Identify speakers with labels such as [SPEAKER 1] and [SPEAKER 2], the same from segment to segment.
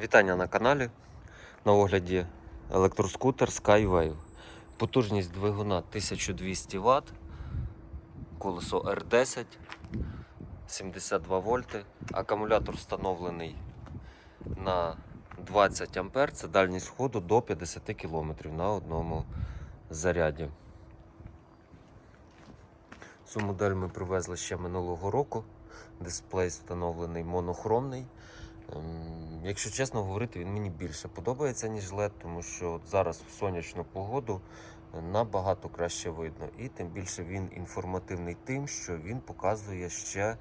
[SPEAKER 1] Вітання на каналі. На огляді електроскутер Skywave. Потужність двигуна 1200 Вт, колесо R10, 72 вольти. Акумулятор встановлений на 20 А. Це дальність ходу до 50 км на одному заряді. Цю модель ми привезли ще минулого року. Дисплей встановлений монохромний. Якщо чесно говорити, він мені більше подобається, ніж LED, тому що от зараз в сонячну погоду е, набагато краще видно. І тим більше він інформативний тим, що він показує ще е,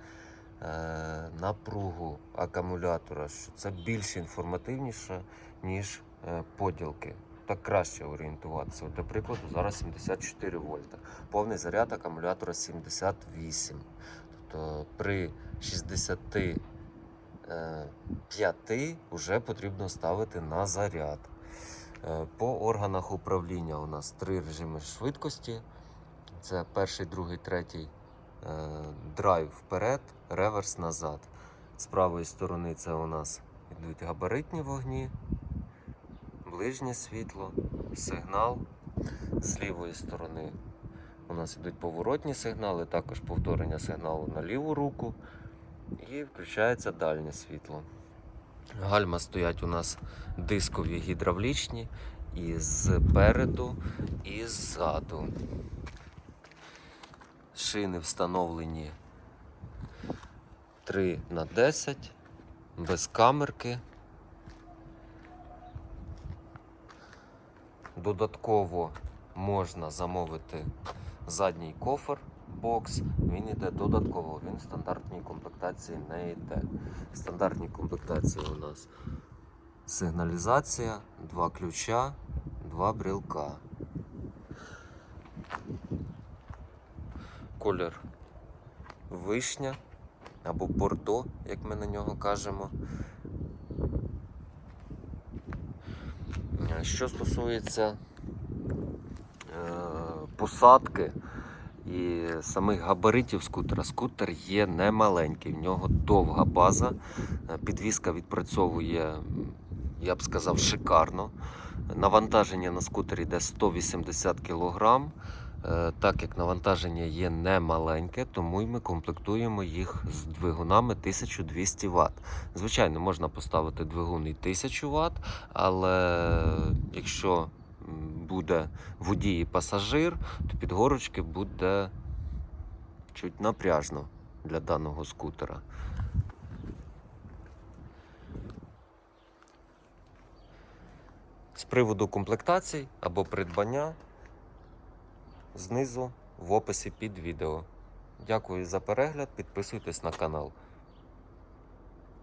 [SPEAKER 1] напругу акумулятора, що це більш інформативніше, ніж е, поділки. Так краще орієнтуватися. От, Для прикладу, зараз 74 вольта. Повний заряд акумулятора 78. Тобто при 60 5 вже потрібно ставити на заряд. Е, По органах управління у нас три режими швидкості. Це перший, другий, третій е, драйв вперед, реверс назад. З правої сторони це у нас йдуть габаритні вогні, ближнє світло, сигнал. З лівої сторони у нас йдуть поворотні сигнали, також повторення сигналу на ліву руку. І включається дальнє світло. Гальма стоять у нас дискові гідравлічні і зпереду, і ззаду. Шини встановлені 3 на 10 без камерки. Додатково можна замовити задній кофер бокс. Він йде додатково, він в стандартній комплектації не йде. В стандартній комплектації у нас сигналізація, два ключа, два брелка. Колір вишня або бордо, як ми на нього кажемо. Що стосується е, посадки і самих габаритів скутера, скутер є немаленький, в нього довга база. Е, Підвізка відпрацьовує, я б сказав, шикарно. Навантаження на скутері йде 180 кг. Е, Так як навантаження є немаленьке, тому й ми комплектуємо їх з двигунами 1200 Вт. Звичайно, можна поставити двигун і 1000 Вт, але якщо буде водій і пасажир, то під горочки буде чуть напряжно для даного скутера. З приводу комплектацій або придбання знизу в описі під відео. Дякую за перегляд, підписуйтесь на канал.